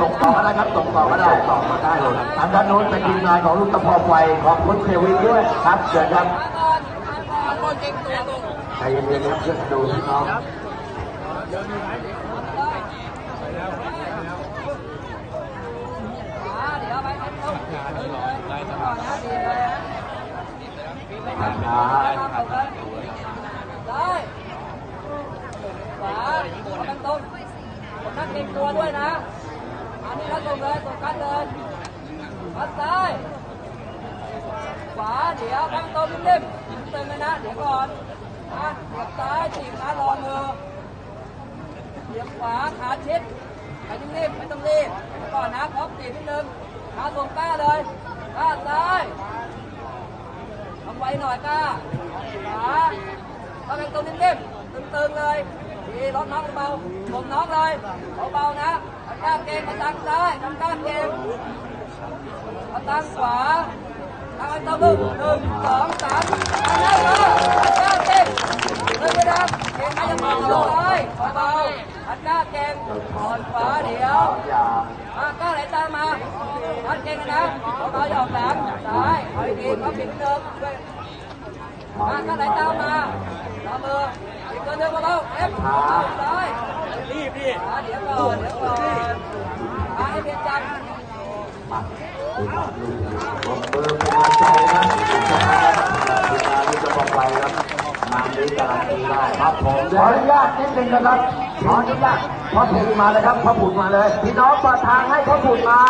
ส่งต่อก็ได้ครับส่งต่อก็ได้ส่งมาได้เลยทางด้านโน้นเป็นทีมงานของลูกตะพอไฟของคุณเควินด้วยครับเชิญครับใจเย็นๆครับเพื่อนดูพี่น้องช้าได้ขวาเอากันตรงผมนั่ง เก่งตัวด้วยนะอันนี้แล้วส่งเลยส่งกันเลยพัดซ้ายขวาเดี๋ยวตั้งตรงนิ่มๆตึงเลยนะเดี๋ยวก่อนนะเหยียบซ้ายถีบนะรอมือเหยียบขวาขาชิดไปนิ่มๆไม่ต้องรีบเดี๋ยวก่อนนะพร้อมตีนิดนึงขาส่งก้าเลยก้าซ้ายทำไว้หน่อยก้าขาถ้าเป็นตัวนิ่มๆตึงๆเลย ดีรถน้องเบาผมน้องเลยเบาๆนะทำก้าเก่งมาตั้งซ้ายทำก้าเก่งมาตั้งขวาตั้งไว้ตัวหนึ่งหนึ่งสองสามอันนั้น มาทำก้างไปดับเก่งมายังมองลงเก้าเก่งอ่อนขวาเดี๋ยวอย่ามาก้าวไหนะเบาๆองเอาดีๆเขาปิดเดิมช่วยมาก้าวไหลตามมาตามมืออีกตัวหนึ่งเบาๆเอฟซ้ายรีบดิเดี๋ยวก่อนเดี๋ยวก่อนมาให้เพียนจับมาดูครับลูกลงมือเป็นกำลังใจนะทีมงานลูกตะพอไฟครับมานี้การันตีได้ครับผมขออนุญาตนิดนึงนะครับขออนุญาตพ่อผุดมาเลยครับพ่อผุดมาเลย พี่น้องเปิดทางให้พ่อผุดมา